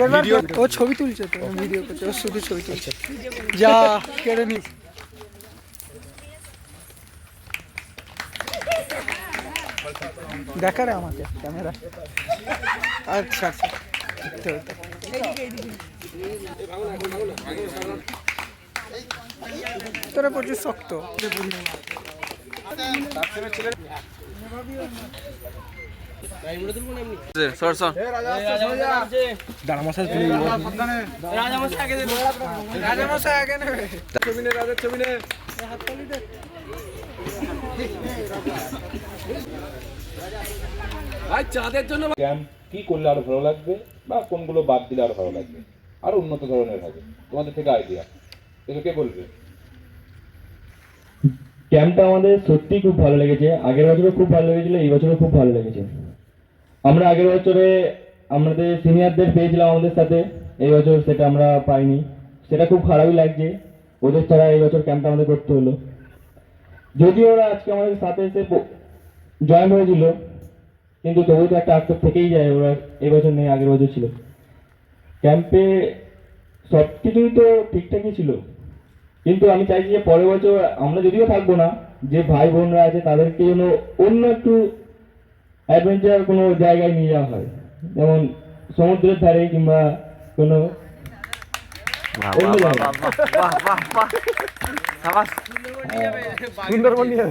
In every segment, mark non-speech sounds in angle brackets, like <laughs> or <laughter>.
আগের বার ও ছবি তুলছে তো ভিডিও করছে ও শুধু ছবি তুলছে। যা কেড়ে নি দেখা রে আমাকে ক্যামেরা আচ্ছা আচ্ছা। তোরা প্রচুর শক্ত। কি করলে আরও ভালো লাগবে বা কোনগুলো বাদ দিলে আরও ভালো লাগবে? আরও উন্নত ধরনের হবে। তোমাদের থেকে আইডিয়া এটা কে বলবে? ক্যাম্পটা আমাদের সত্যি খুব ভালো লেগেছে। আগের বছরও খুব ভালো লেগেছিল এই বছরও খুব ভালো লেগেছে। আমরা আগের বছরে আমাদের সিনিয়রদের পেয়েছিলাম আমাদের সাথে, এই বছর সেটা আমরা পাইনি। সেটা খুব খারাপই লাগছে। ওদের ছাড়া এই বছর ক্যাম্পটা আমাদের করতে হলো। যদিও ওরা আজকে আমাদের সাথে এসে জয়েন হয়েছিল, কিন্তু তবুও তো একটা আক্ষেপ থেকেই যায়, ওরা এই বছর নেই, আগের বছর ছিল। ক্যাম্পে সব কিছুই তো ঠিকঠাকই ছিল। কিন্তু আমি চাইছি যে পরের বছর আমরা যদিও থাকব না, যে ভাই বোনরা আছে তাদেরকে যেন অন্য একটু অ্যাডভেঞ্চার কোনো জায়গায় নিয়ে যাওয়া হয়। যেমন সমুদ্রের ধারে কিংবা কোনো বাহ অন্য বাহ জায়গায়। বাহ বাহ বাহ বাহ। সাবাস। সুন্দরবন নিয়ে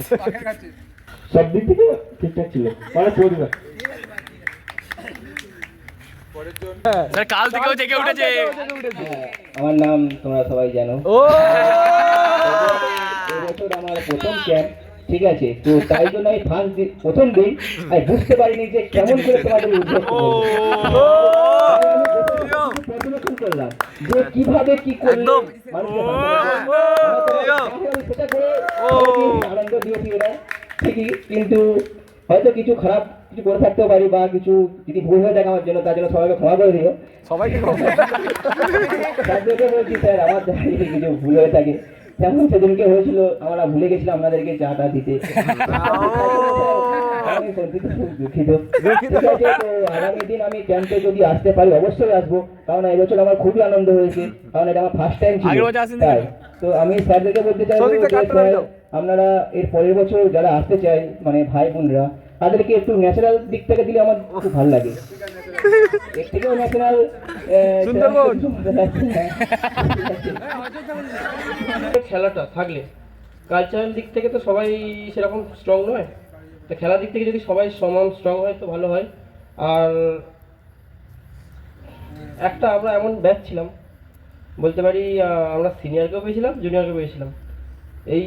সব দিক থেকে ঠিকঠাক ছিল। মানে পরিবার। স্যার কাল থেকেও জেগে উঠেছে। আমার নাম তোমরা সবাই জানো। আমার প্রথম ক্যাম্প। ঠিক আছে? তো তাই জন্য আমি ফার্স্ট দিন প্রথম দিন আমি বুঝতে পারিনি যে কেমন করে তোমাদের উদ্যোগ পর্যবেক্ষণ করলাম। যে কীভাবে কি করলে। সেটা করে আনন্দ দিয়েছি ওরা। ঠিকই কিন্তু হয়তো কিছু খারাপ কিছু করে থাকতেও পারি বা কিছু যদি ভুল হয়ে থাকে আমার জন্য তার জন্য সবাইকে ক্ষমা করে দিও। সবাইকে <laughs> বলছি স্যার আমার কিছু ভুল হয়ে থাকে যেমন সেদিনকে হয়েছিল আমরা ভুলে গেছিলাম আপনাদেরকে চাটা দিতে। আমি সত্যিই খুব দুঃখিত। ঠিক আছে, তো আগামী দিন আমি ক্যাম্পে যদি আসতে পারি অবশ্যই আসব। কারণ এবছর আমার খুবই আনন্দ হয়েছে। কারণ এটা আমার ফার্স্ট টাইম ছিল। তাই। তো আমি স্যারদেরকে বলতে তো? আপনারা এর পরের বছর যারা আসতে চাই মানে ভাই বোনরা তাদেরকে একটু ন্যাচারাল দিক থেকে দিলে আমার খুব ভালো লাগে। এর থেকেও ন্যাচারাল খেলাটা থাকলে কালচারাল দিক থেকে তো সবাই সেরকম স্ট্রং নয়। তো খেলার দিক থেকে যদি সবাই সমান স্ট্রং হয় তো ভালো হয়। আর একটা আমরা এমন ব্যাচ ছিলাম বলতে পারি আমরা সিনিয়রকেও পেয়েছিলাম জুনিয়রকেও পেয়েছিলাম। এই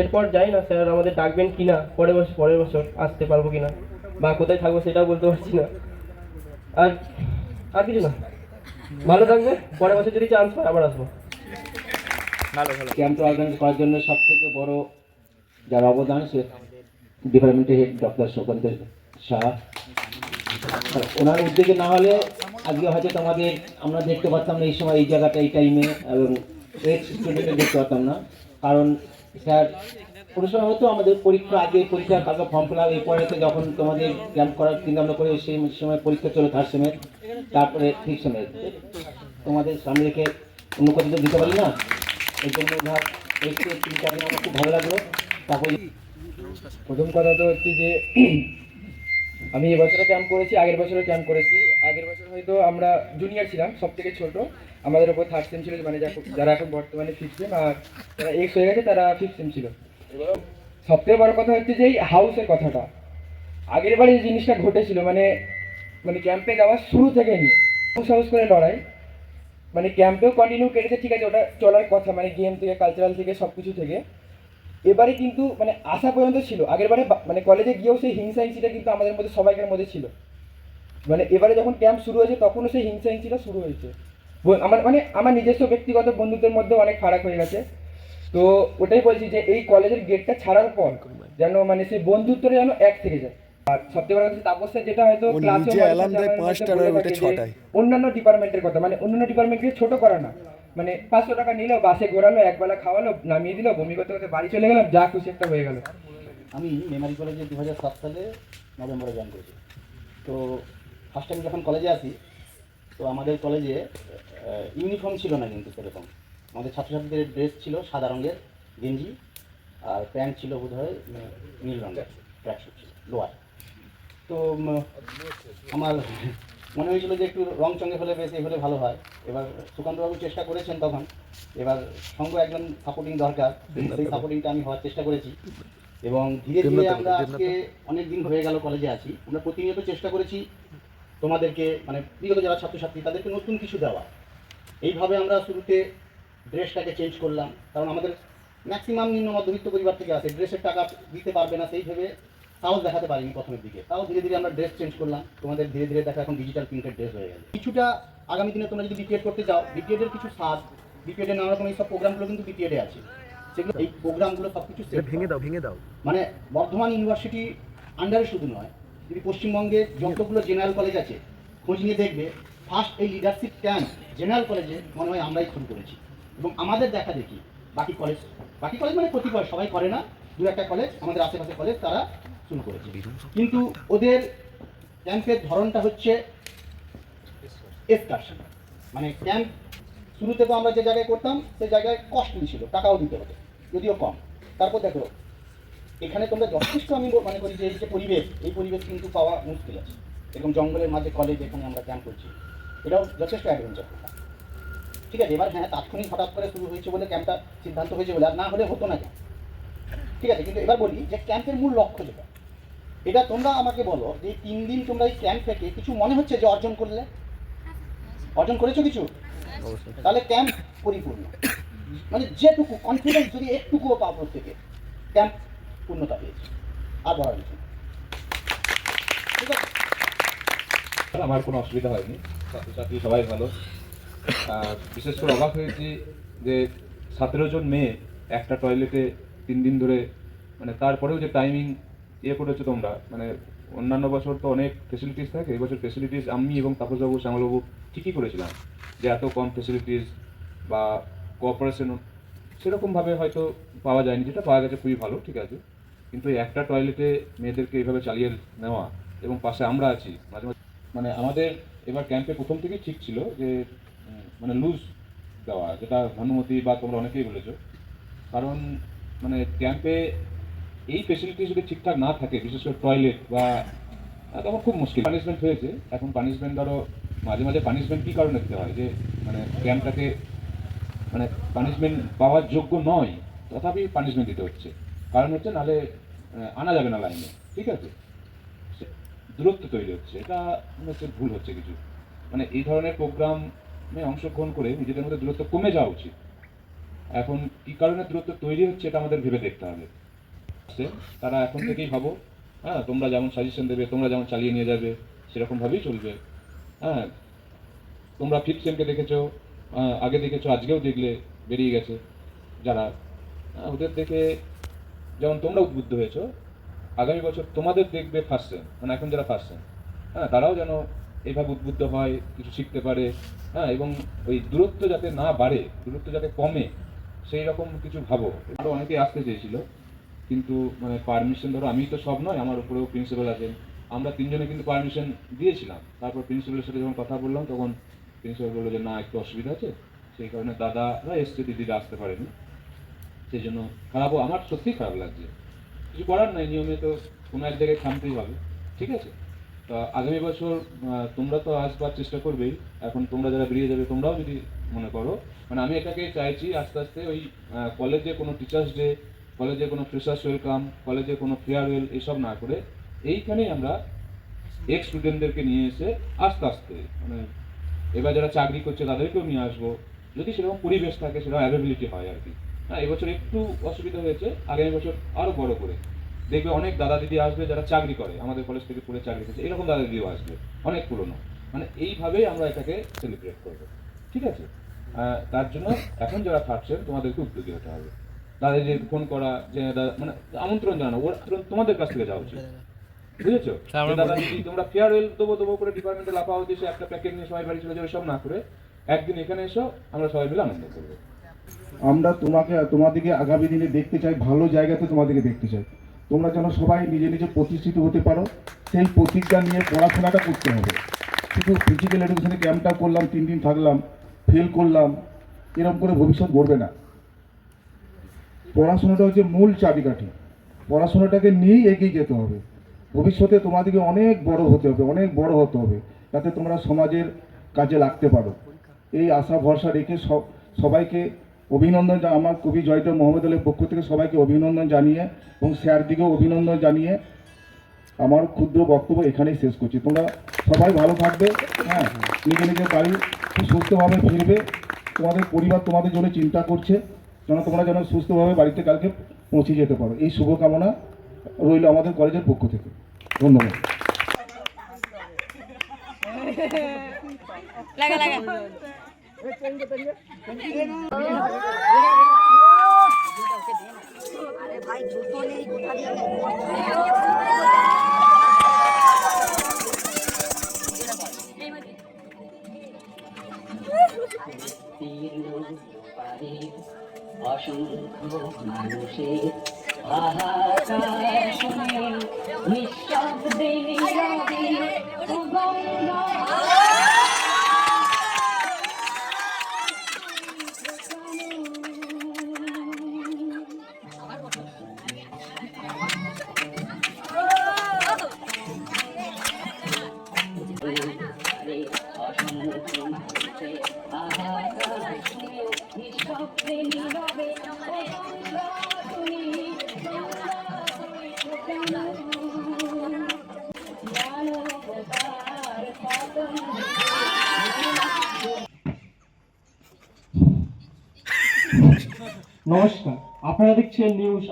এরপর যাই না স্যার আমাদের ডাকবেন কি না পরের বছর পরের বছর আসতে পারব কি না বা কোথায় থাকব সেটাও বলতে পারছি না। আর আর কিছু না। ভালো থাকবে পরের বছর যদি চান্স পাই আবার আসব। ক্যাম্পটা অর্গানাইজ করার জন্য সব থেকে বড় যার অবদান সে ডিপার্টমেন্টের হেড ডক্টর সুকান্ত শাহ। ওনার উদ্যোগে না হলে আজকে হয়তো তোমাদের আমরা দেখতে পারতাম না এই সময় এই জায়গাটা এই টাইমে এবং এক্স স্টুডেন্টে দেখতে পারতাম না। কারণ স্যার কোনো সময় হতো আমাদের পরীক্ষা আগে পরীক্ষা কালকে ফর্ম ফিল আপ তো যখন তোমাদের ক্যাম্প করার চিন্তা ভাবনা করে সেই সময় পরীক্ষা চলো থার্ড সেমের তারপরে ঠিক সেমের তোমাদের সামনে রেখে অন্য কথা তো দিতে পারি না? এই জন্য তিন চার দিন আমার খুব ভালো লাগল। তারপরে প্রথম কথা তো হচ্ছে যে, আমি এবছরও ক্যাম্প করেছি, আগের বছরও ক্যাম্প করেছি। আগের বছর হয়তো আমরা জুনিয়র ছিলাম সব থেকে ছোট। আমাদের ওপর থার্ড সেম ছিল মানে যারা এখন বর্তমানে ফিফথ সেম আর যারা এক্স হয়ে গেছে তারা ফিফথ সেম ছিল। সব থেকে বড় কথা হচ্ছে যে এই হাউসের কথাটা। আগের বারে যে জিনিসটা ঘটেছিল মানে মানে ক্যাম্পে যাওয়ার শুরু থেকে নিয়ে হাউস হাউস করে লড়াই। মানে ক্যাম্পেও কন্টিনিউ কেটেছে ঠিক আছে ওটা চলার কথা মানে গেম থেকে কালচারাল থেকে সব কিছু থেকে। এবারে কিন্তু মানে আসা পর্যন্ত ছিল। আগের বারে মানে কলেজে গিয়েও সেই হিংসা হিংসিটা কিন্তু আমাদের মধ্যে সবাইকার মধ্যে ছিল। মানে এবারে যখন ক্যাম্প শুরু হয়েছে তখনও সেই হিংসা হিংসিটা শুরু হয়েছে। আমার মানে আমার নিজস্ব ব্যক্তিগত বন্ধুত্বের মধ্যে অনেক ফারাক হয়ে গেছে। তো ওটাই বলছি যে এই কলেজের গেটটা ছাড়ার পর যেন মানে সেই বন্ধুত্বটা যেন এক থেকে যায়। আর সবথেকে বড় কথা তাপসের যেটা হয়তো ক্লাসে অন্যান্য ডিপার্টমেন্টের কথা মানে অন্যান্য ডিপার্টমেন্টকে ছোট করা না। মানে পাঁচশো টাকা নিল বাসে ঘোরালো একবেলা খাওয়ালো নামিয়ে দিল বমি করতে করতে বাড়ি চলে গেলাম যা খুশি একটা হয়ে গেল। আমি মেমারি কলেজে দু হাজার সাত সালে নভেম্বরে জয়েন করেছি। তো ফার্স্ট টাইম যখন কলেজে আসি তো আমাদের কলেজে ইউনিফর্ম ছিল না কিন্তু সেরকম। আমাদের ছাত্রছাত্রীদের ড্রেস ছিল সাদা রঙের গেঞ্জি আর প্যান্ট ছিল বোধ হয় নীল রঙের ট্র্যাকশুট ছিল লোয়ার। তো আমার মনে হয়েছিল যে একটু রং চঙ্গে হলে বেশ এই হলে ভালো হয়। এবার সুকান্তবাবু চেষ্টা করেছেন তখন। এবার সঙ্গ একজন সাপোর্টিং দরকার সেই সাপোর্টিংটা আমি হওয়ার চেষ্টা করেছি। এবং ধীরে ধীরে আমরা আজকে অনেক দিন হয়ে গেল কলেজে আছি। আমরা প্রতিনিয়ত চেষ্টা করেছি তোমাদেরকে মানে বিগত যারা ছাত্রছাত্রী তাদেরকে নতুন কিছু দেওয়া। এইভাবে আমরা শুরুতে ড্রেসটাকে চেঞ্জ করলাম কারণ আমাদের ম্যাক্সিমাম নিম্ন মধ্যবিত্ত পরিবার থেকে আসে ড্রেসের টাকা দিতে পারবে না সেই ভেবে সাহস দেখাতে পারিনি প্রথমের দিকে। তাও ধীরে ধীরে আমরা ড্রেস চেঞ্জ করলাম। তোমাদের ধীরে ধীরে দেখা এখন ডিজিটাল প্রিন্টেড ড্রেস হয়ে গেছে। কিছুটা আগামী দিনে তোমরা যদি বিপিএড করতে চাও বিপিএড এর কিছু স্বাদ বিপিএড এর নানা রকম এই সব প্রোগ্রামগুলো কিন্তু বিপিএড আছে। সেগুলো এই প্রোগ্রামগুলো সব কিছু ভেঙে দাও ভেঙে দাও। মানে বর্ধমান ইউনিভার্সিটি আন্ডারে শুধু নয় যদি পশ্চিমবঙ্গে যতগুলো জেনারেল কলেজ আছে, খোঁজ নিয়ে দেখবে ফার্স্ট এই লিডারশিপ ক্যাম্প জেনারেল কলেজে মনে হয় আমরাই শুরু করেছি। এবং আমাদের দেখা দেখি, বাকি কলেজ বাকি কলেজ মানে কতিপয় সবাই করে না, দু একটা কলেজ আমাদের আশেপাশে কলেজ তারা শুরু করেছে। কিন্তু ওদের ক্যাম্পের ধরনটা হচ্ছে এসকারশন মানে ক্যাম্প শুরুতে তো আমরা যে জায়গায় করতাম সেই জায়গায় কস্টলি ছিল, টাকাও দিতে হতো, যদিও কম। তারপর দেখো এখানে তোমরা যথেষ্ট আমি মনে করি যে এই যে পরিবেশ, এই পরিবেশ কিন্তু পাওয়া মুশকিল আছে। এরকম জঙ্গলের মাঝে কলেজ এখানে আমরা ক্যাম্প করছি। এটাও যথেষ্ট অ্যাডভেঞ্চার ঠিক আছে, এবার হ্যাঁ তাৎক্ষণিক হঠাৎ করে শুরু হয়েছে বলে ক্যাম্পটা সিদ্ধান্ত হয়েছে বলে, আর না হলে হতো না ক্যাম্প ঠিক আছে, কিন্তু এবার বলি যে ক্যাম্পের মূল লক্ষ্য যেটা, এটা তোমরা আমাকে বলো যে তিন দিন তোমরা এই ক্যাম্প থেকে কিছু মনে হচ্ছে যে অর্জন করলে? অর্জন করেছ কিছু? তাহলে ক্যাম্প পরিপূর্ণ। মানে যেটুকু কনফিডেন্স যদি একটুকুও পাও প্রত্যেকে ক্যাম্প পূর্ণতা পেয়েছে। আর বলার আমার কোনো অসুবিধা হয়নি। ছাত্রছাত্রী সবাই ভালো। বিশেষ করে অবাক হয়েছি যে সতেরো জন মেয়ে একটা টয়লেটে তিন দিন ধরে মানে তারপরেও যে টাইমিং ইয়ে করেছ তোমরা মানে অন্যান্য বছর তো অনেক ফেসিলিটিস থাকে, এবছর ফেসিলিটিস আমি এবং তাপসবাবু, শ্যামলবাবু ঠিকই করেছিলাম যে এত কম ফেসিলিটিস বা কোঅপারেশন সেরকমভাবে হয়তো পাওয়া যায়নি, যেটা পাওয়া গেছে খুবই ভালো, ঠিক আছে। কিন্তু একটা টয়লেটে মেয়েদেরকে এইভাবে চালিয়ে নেওয়া এবং পাশে আমরা আছি, মাঝে মাঝে মানে আমাদের এবার ক্যাম্পে প্রথম থেকেই ঠিক ছিল যে মানে লুজ দেওয়া, যেটা ভানুমতি বা তোমরা অনেকেই বলেছ। কারণ মানে ক্যাম্পে এই ফেসিলিটি যদি ঠিকঠাক না থাকে, বিশেষ করে টয়লেট বা তখন খুব মুশকিল। পানিশমেন্ট হয়েছে, এখন পানিশমেন্ট ধরো, মাঝে মাঝে পানিশমেন্ট কী কারণে দিতে হয়? যে মানে ক্যাম্পটাকে মানে পানিশমেন্ট পাওয়ার যোগ্য নয়, তথাপি পানিশমেন্ট দিতে হচ্ছে। কারণ হচ্ছে নাহলে আনা যাবে না লাইনে ঠিক আছে? দূরত্ব তৈরি হচ্ছে এটা হচ্ছে ভুল হচ্ছে কিছু। মানে এই ধরনের প্রোগ্রামে অংশগ্রহণ করে নিজেদের মধ্যে দূরত্ব কমে যাওয়া উচিত। এখন কি কারণে দূরত্ব তৈরি হচ্ছে এটা আমাদের ভেবে দেখতে হবে। তারা এখন থেকেই ভাবো হ্যাঁ তোমরা যেমন সাজেশন দেবে তোমরা যেমন চালিয়ে নিয়ে যাবে সেরকমভাবেই চলবে। হ্যাঁ তোমরা ফিফথ সেমকে দেখেছ আগে দেখেছ আজকেও দেখলে বেরিয়ে গেছে যারা। আহ, ওদের দেখে যেমন তোমরা উদ্বুদ্ধ হয়েছো, আগামী বছর তোমাদের দেখবে ফার্স্ট সেম মানে এখন যারা ফার্স্ট সেম হ্যাঁ তারাও যেন এইভাবে উদ্বুদ্ধ হয়, কিছু শিখতে পারে হ্যাঁ এবং ওই দূরত্ব যাতে না বাড়ে, দূরত্ব যাতে কমে, সেই রকম কিছু ভাবো। আরও অনেকেই আসতে চেয়েছিল, কিন্তু মানে পারমিশন ধরো আমি তো সব নয়, আমার উপরেও প্রিন্সিপাল আছেন আমরা তিনজনে কিন্তু পারমিশন দিয়েছিলাম। তারপর প্রিন্সিপালের সাথে যখন কথা বললাম, তখন প্রিন্সিপাল বলল যে, না, একটু অসুবিধা আছে। সেই কারণে দাদারা এসছে, দিদিরা আসতে পারেনি। সেই জন্য খারাপও, আমার সত্যিই খারাপ লাগছে। কিছু করার নাই, নিয়মে তো কোনো এক জায়গায় থামতেই হবে, ঠিক আছে? তা আগামী বছর তোমরা তো আসবার চেষ্টা করবেই, এখন তোমরা যারা বেরিয়ে যাবে, তোমরাও যদি মনে করো। মানে আমি এটাকে চাইছি আস্তে আস্তে ওই কলেজে কোনো টিচার্স ডে কলেজে কোনো ফ্রেশার্স ওয়েলকাম কলেজে কোনো ফেয়ারওয়েল এসব না করে এইখানেই আমরা এক্স স্টুডেন্টদেরকে নিয়ে এসে আস্তে আস্তে মানে এবার যারা চাকরি করছে তাদেরকেও নিয়ে আসব। যদি সেরকম পরিবেশ থাকে, সেরকম অ্যাভেবিলিটি হয় আর কি। হ্যাঁ এবছর একটু অসুবিধা হয়েছে আগামী বছর আরও বড় করে। দেখবে অনেক দাদা দিদি আসবে যারা চাকরি করে আমাদের কলেজ থেকে পড়ে চাকরি করছে এরকম দাদা দিদিও আসবে অনেক পুরনো। মানে এইভাবেই আমরা এটাকে সেলিব্রেট করব ঠিক আছে? আহ, তার জন্য এখন যারা থাকছেন তোমাদেরকে উদ্যোগী হতে হবে। তাদের ফোন করা যে দাদা- মানে আমন্ত্রণ জানানো ওর তোমাদের কাছ থেকে যাওয়া উচিত। বুঝেছ? দাদা দিদি তোমরা ফেয়ারওয়েল দেবো দেবো করে ডিপার্টমেন্টে লাফা হতে একটা প্যাকেট নিয়ে সবাই বাড়ি চলে যাবে সব না করে একদিন এখানে এসো আমরা সবাই মিলে আনন্দ করব। আমরা তোমাকে, তোমাদেরকে আগামী দিনে দেখতে চাই, ভালো জায়গাতে তোমাদেরকে দেখতে চাই। তোমরা যেন সবাই নিজে নিজে প্রতিষ্ঠিত হতে পারো, সেই প্রতিজ্ঞা নিয়ে পড়াশোনাটা করতে হবে। শুধু ফিজিক্যাল এডুকেশনে ক্যাম্পটা করলাম, তিন দিন থাকলাম ফেল করলাম, এরকম করে ভবিষ্যৎ গড়বে না। পড়াশোনাটা হচ্ছে মূল চাবিকাঠি। পড়াশোনাটাকে নিয়েই এগিয়ে যেতে হবে। ভবিষ্যতে তোমাদেরকে অনেক বড় হতে হবে, অনেক বড় হতে হবে, যাতে তোমরা সমাজের কাজে লাগতে পারো। এই আশা ভরসা রেখে সব, সবাইকে অভিনন্দন আমার কবি জয়দেব মোহাম্মদ পক্ষ থেকে সবাইকে অভিনন্দন জানিয়ে এবং স্যার দিকেও অভিনন্দন জানিয়ে আমার ক্ষুদ্র বক্তব্য এখানেই শেষ করছি। তোমরা সবাই ভালো থাকবে হ্যাঁ? নিজে নিজের বাড়ি সুস্থভাবে ফিরবে। তোমাদের পরিবার তোমাদের জন্য চিন্তা করছে যেন তোমরা যেন সুস্থভাবে বাড়িতে কালকে পৌঁছে যেতে পারো। এই শুভকামনা রইল আমাদের কলেজের পক্ষ থেকে। ধন্যবাদ। লাগা লাগা। আরে ভাই অসংখ্য মানুষের হাহাকার নিঃশব্দে সুগন্ধ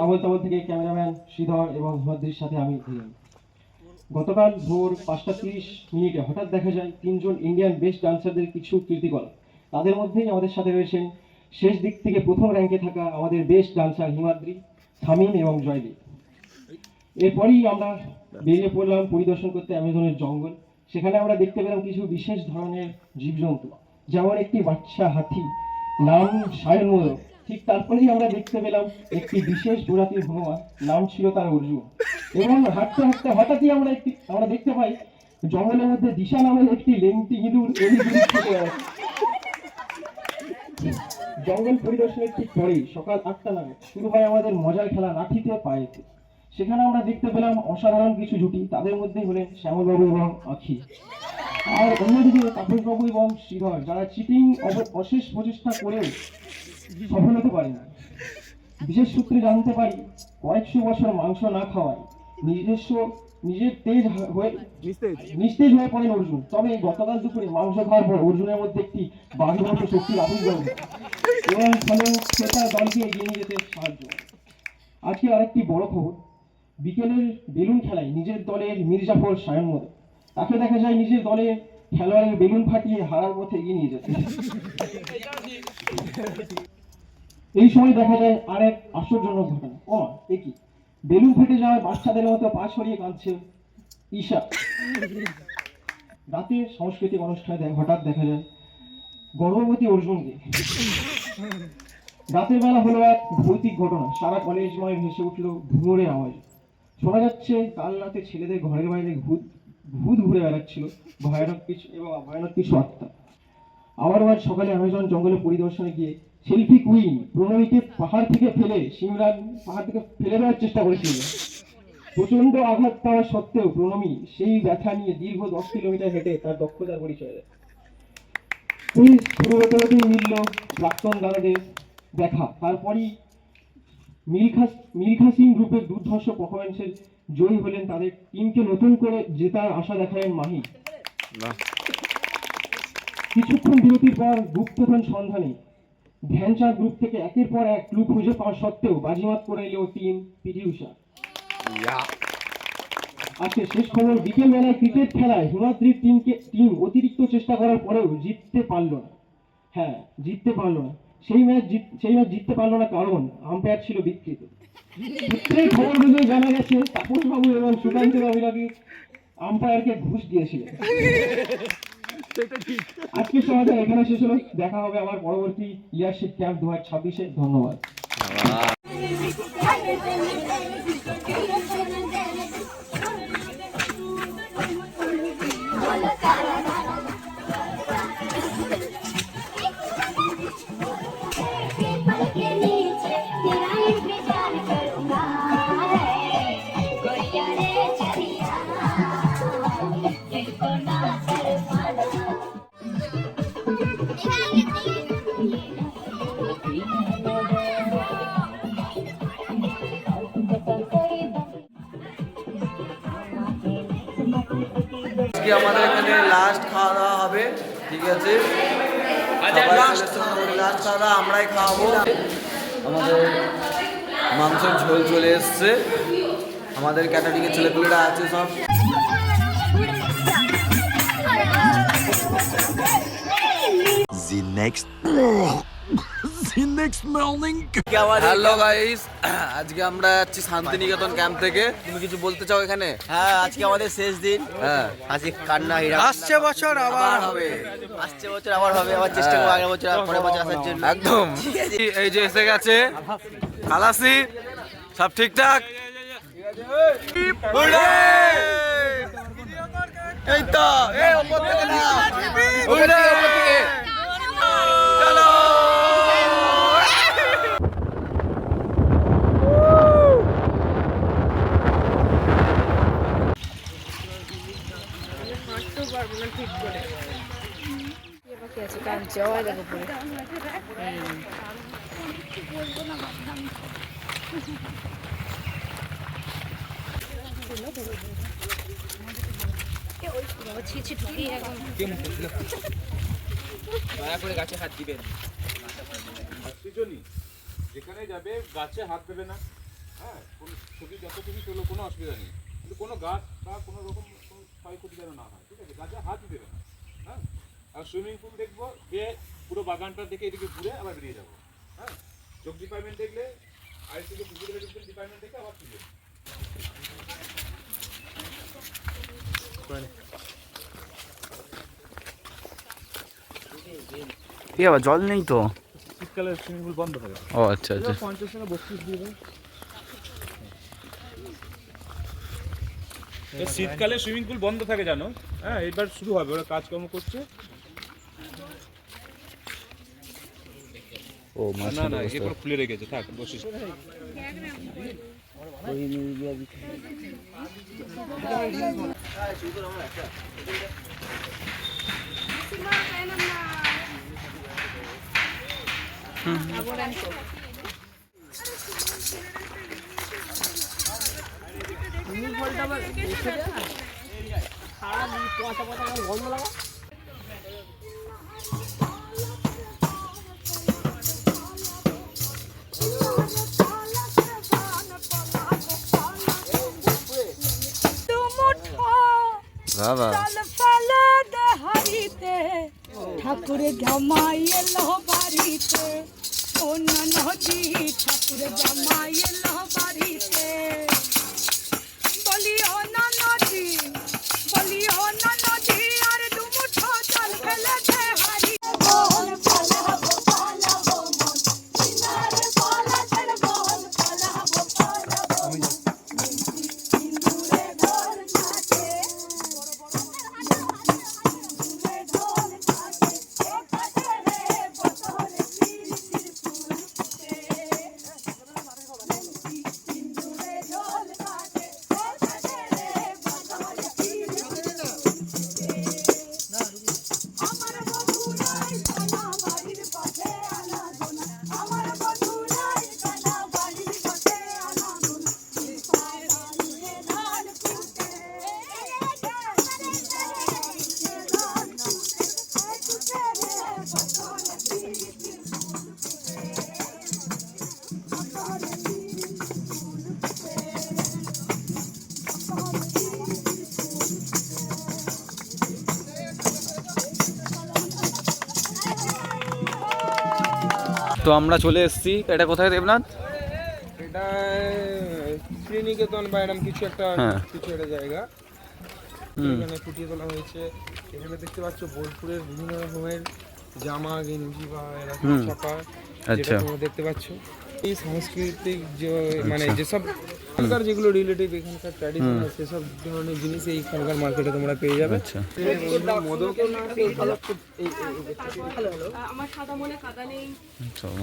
আবল তাবল থেকে ক্যামেরাম্যান শ্রীধর এবং হিমাদ্রির সাথে আমি ধীরেন গতকাল ভোর পাঁচটা তিরিশ মিনিটে হঠাৎ দেখা যায় তিনজন ইন্ডিয়ান বেস্ট ডান্সারদের কিছু কীর্তিকলাপ। তাদের মধ্যেই আমাদের সাথে রয়েছেন শেষ দিক থেকে প্রথম র্যাঙ্কে থাকা আমাদের বেস্ট ডান্সার হিমাদ্রি, থামিম এবং জয়দীপ। এরপরেই আমরা বেরিয়ে পড়লাম পরিদর্শন করতে অ্যামাজনের জঙ্গল। সেখানে আমরা দেখতে পেলাম কিছু বিশেষ ধরনের জীবজন্তু, যেমন একটি বাচ্চা হাতি, নাম সায়ন মোদক ঠিক তারপরেই আমরা দেখতে পেলাম একটি বিশেষ প্রজাতির হনুমান নাম ছিল তার অর্জুন। এবং হাঁটতে হাঁটতে হঠাৎই আমরা একটি আমরা দেখতে পাই জঙ্গলের মধ্যে দিশা নামের একটি লেংটি ইঁদুর। জঙ্গল পরিদর্শনের ঠিক পরেই সকাল আটটা নাগাদ শুরু হয় আমাদের মজার খেলা লাঠিতে পায়েতে সেখানে আমরা দেখতে পেলাম অসাধারণ কিছু জুটি, তাদের মধ্যেই হলেন শ্যামলবাবু এবং আখি। আর অন্যদিকে তাপসবাবু এবং শ্রীধর যারা চিটিং অশেষ প্রচেষ্টা করেও সফল হতে পারে না। বিশেষ সূত্রে জানতে পারি কয়েকশো বছর মাংস না খাওয়ায় নিজস্ব নিজের তেজ হয়ে নিস্তেজ। হয়ে পড়েন অর্জুন। তবে গতকাল দুপুরে মাংস খাওয়ার পর অর্জুনের মধ্যে একটি আবির্ভাব এবং ফলে দলকে এগিয়ে নিয়ে যেতে সাহায্য। আজকে আরেকটি বড় খবর বিকেলের বেলুন খেলায় নিজের দলের মির্জাফর সায়ন তাকে দেখা যায় নিজের দলে খেলোয়াড়ের বেলুন ফাটিয়ে হারার পথে এগিয়ে নিয়ে যেতে। এই সময় দেখা যায় আর এক আশ্চর্যজনক ঘটনা। ও, এ বেলুন ফেটে যাওয়ায় বাচ্চাদের মতো পা ছড়িয়ে কাঁদছে ঈশা। রাতে সাংস্কৃতিক অনুষ্ঠানে হঠাৎ দেখা যায়, গর্ভবতী অর্জুনকে। রাতের বেলা হলো এক ভৌতিক ঘটনা। সারা কলেজ কলেজময় ভেসে উঠল ঘুমোরের আওয়াজ। শোনা যাচ্ছে, কাল রাতে ছেলেদের ঘরের বাইরে ভূত ভূত ঘুরে বেড়াচ্ছিল। ভয়ানক কিছু এবং ভয়ানক কিছু আত্মা। আবারও আজ সকালে অ্যামাজন জঙ্গলে পরিদর্শনে গিয়ে সেলফি কুইন প্রণবীকে পাহাড় থেকে ফেলে সিমরান পাহাড় থেকে ফেলে দেওয়ার চেষ্টা করেছিল। প্রচণ্ড আঘাত পাওয়া সত্ত্বেও প্রণমী সেই ব্যথা নিয়ে দীর্ঘ দশ কিলোমিটার হেঁটে তার দক্ষতার পরিচয় দেয়। শুরু হতে হতেই মিলল প্রাক্তন দাদাদের দেখা। তারপরই মিলখা মিলখা সিং গ্রুপের দুর্ধর্ষ পারফরমেন্সের জয়ী হলেন তাদের টিমকে নতুন করে জেতার আশা দেখালেন মাহি। কিছুক্ষণ বিরতির পর গুপ্তধন সন্ধানে ধ্যানচাঁদ গ্রুপ থেকে একের পর এক ক্লু খুঁজে পাওয়া সত্ত্বেও বাজিমাত করে এলো টিম পিটি উষা আজকে শেষ খবর বিকেল বেলায় ক্রিকেট খেলায় হিমাদ্রির টিমকে টিম অতিরিক্ত চেষ্টা করার পরেও জিততে পারল না। হ্যাঁ জিততে পারল না। সেই ম্যাচ সেই ম্যাচ জিততে পারল না কারণ আম্পায়ার ছিল বিকৃত। সূত্রের খবর বুঝে জানা গেছে তাপস বাবু এবং সুকান্ত বাবু আম্পায়ারকে ঘুষ দিয়েছিলেন। আজকে সমাজে এখানে শেষ হলো। দেখা হবে আবার পরবর্তী লিডারশিপ ক্যাম্প দু হাজার ছাব্বিশে। ধন্যবাদ। আছে আমরাই খাওয়াবো আমাদের মাংসের ঝোল চলে এসছে আমাদের ক্যাটারিংয়ের ছেলেপুলেরা আছে সব হ্যালো গাইস <clears throat> আজকে আমরা যাচ্ছি শান্তিনিকেতন ক্যাম্প থেকে। তুমি কিছু বলতে চাও এখানে? হ্যাঁ আজকে আমাদের শেষ দিন। হ্যাঁ। আজকে কান্না হীরা। আসছে বছর আবার। হবে। আসছে বছর আবার হবে। আবার চেষ্টা করব আগের বছর আর পরের বছর আসার জন্য। একদম। এই যে এসে গেছে। খালাসি সব ঠিকঠাক? এই তো। এই ওপর থেকে না। উড়ে ওপর থেকে চলো। সৃজনী, যেখানে যাবে গাছে হাত দেবে না। হ্যাঁ ছবি যত তুমি তোলো কোনো অসুবিধা নেই। কিন্তু কোনো গাছ বা কোনো রকম ক্ষয়ক্ষতি যেন না হয় ঠিক আছে? গাছে হাতই দেবে না হ্যাঁ? আর সুইমিং পুল দেখব যে পুরো বাগানটা দেখে এদিকে ঘুরে আবার বেরিয়ে যাব হ্যাঁ? যোগ ডিপার্টমেন্ট দেখলে আর থেকে ফিজিক্যাল এডুকেশন ডিপার্টমেন্ট দেখে আবার ফিরে কি আবার জল নেই তো? শীতকালে সুইমিং পুল বন্ধ হবে ও আচ্ছা আচ্ছা। পঞ্চাশ টাকা বত্রিশ দিয়ে দেয় শীতকালে সুইমিং পুল বন্ধ থাকে জানো? হ্যাঁ এবার শুরু হবে ওরা কাজকর্ম করছে। ও না না এরপর খুলে রেখেছে থাক বসিস। বাবা। ঠাকুর জামাই এলো বাড়িতে। ও নদী ঠাকুরে জামাই এলো বাড়িতে। তো আমরা চলে এসেছি। এটা কোথায় দেবনাথ? এটা শ্রীনিকেতন বা এরকম কিছু একটা হ্যাঁ। কিছু একটা জায়গা। এখানে ফুটিয়ে তোলা হয়েছে। এখানে দেখতে পাচ্ছ বোলপুরের বিভিন্ন রকমের জামা গেঞ্জি বা এরকম। ছাপা আচ্ছা। যেটা তোমরা দেখতে পাচ্ছ। এই সাংস্কৃতিক যে মানে যেসব এখানকার যেগুলো রিলেটিভ এখানকার ট্র্যাডিশনাল সেসব ধরনের জিনিস এইখানকার মার্কেটে তোমরা পেয়ে যাবে। আচ্ছা। মোদকও না আমার সাদা মনে কাদা নেই। চলো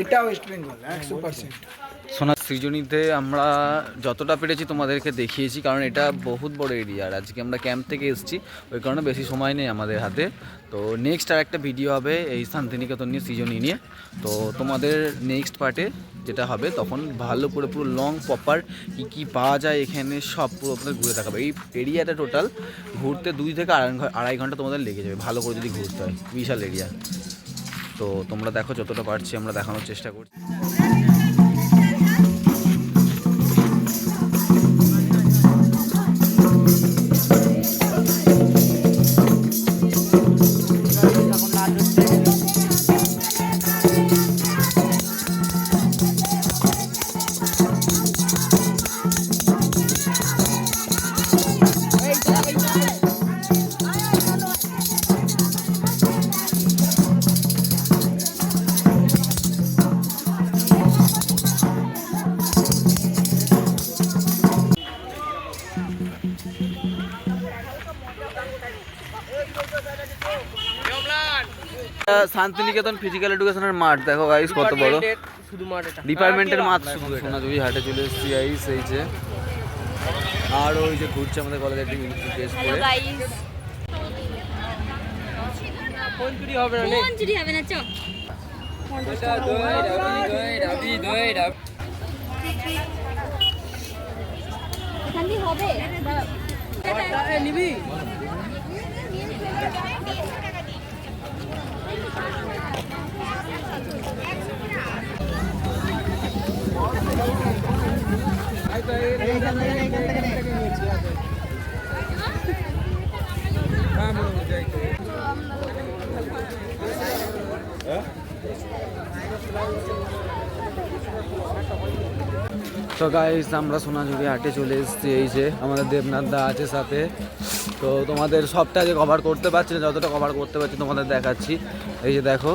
এটা ওয়েস্ট বেঙ্গল একশো পার্সেন্ট সোনার সৃজনীতে আমরা যতটা পেরেছি তোমাদেরকে দেখিয়েছি, কারণ এটা বহুত বড় এরিয়া আর আজকে আমরা ক্যাম্প থেকে এসেছি, ওই কারণে বেশি সময় নেই আমাদের হাতে। তো নেক্সট আর একটা ভিডিও হবে এই শান্তিনিকেতন নিয়ে, সৃজনী নিয়ে। তো তোমাদের নেক্সট পার্টে যেটা হবে, তখন ভালো করে পুরো লং প্রপার কী কী পাওয়া যায় এখানে, সব পুরো আপনাদের ঘুরে দেখাবে। এই এরিয়াটা টোটাল ঘুরতে দুই থেকে আড়াই ঘণ্টা তোমাদের লেগে যাবে, ভালো করে যদি ঘুরতে হয়, বিশাল এরিয়া তো তোমরা দেখো যতটা পারছি আমরা দেখানোর চেষ্টা করছি। শান্তিনিকেতন ফিজিক্যাল এডুকেশনের মাঠ। দেখো গাইস কত বড়। শুধু মাঠ এটা। ডিপার্টমেন্টের মাঠ শুধু সোনাঝুরি হাটে চলে এসেছি গাইস এই যে। আর ওই যে ঘুরছে আমাদের কলেজের টিম ড্রেস করে। গাইস ফোন চুরি হবে না নে। কোন চুরি হবে না চ। এটা দই রাবি দই রাবি দই রাবি এখান দিয়ে হবে। নিবি? তো গাইস আমরা সোনাঝুরি হাটে চলে এসেছি, এই যে আমাদের দেবনাথ দা আছে সাথে। তো তোমাদের সবটা যে কভার করতে পারছি না, যতটা কভার করতে পারছি তোমাদের দেখাচ্ছি। এই যে দেখো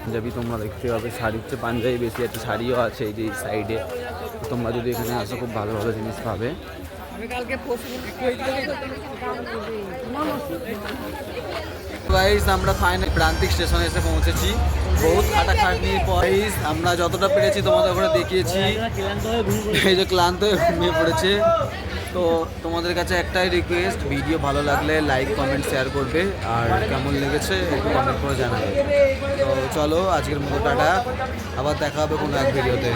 পাঞ্জাবি তোমরা দেখতে পাবে শাড়ির চেয়ে পাঞ্জাবি বেশি একটা শাড়িও আছে এই যে সাইডে তোমরা যদি এখানে আসো খুব ভালো ভালো জিনিস পাবে। গাইস আমরা ফাইনাল প্রান্তিক স্টেশনে এসে পৌঁছেছি। বহুত খাটাখাটনির guys, আমরা যতটা পেরেছি তোমাদের ওখানে দেখিয়েছি। এই যে ক্লান্ত হয়ে ঘুমিয়ে পড়েছে। তো তোমাদের কাছে একটাই রিকোয়েস্ট ভিডিও ভালো লাগলে লাইক কমেন্ট শেয়ার করবে। আর কেমন লেগেছে একটু কমেন্ট করে জানাবে। তো চলো, আজকের মতো টাটা। আবার দেখা হবে কোনো এক ভিডিওতে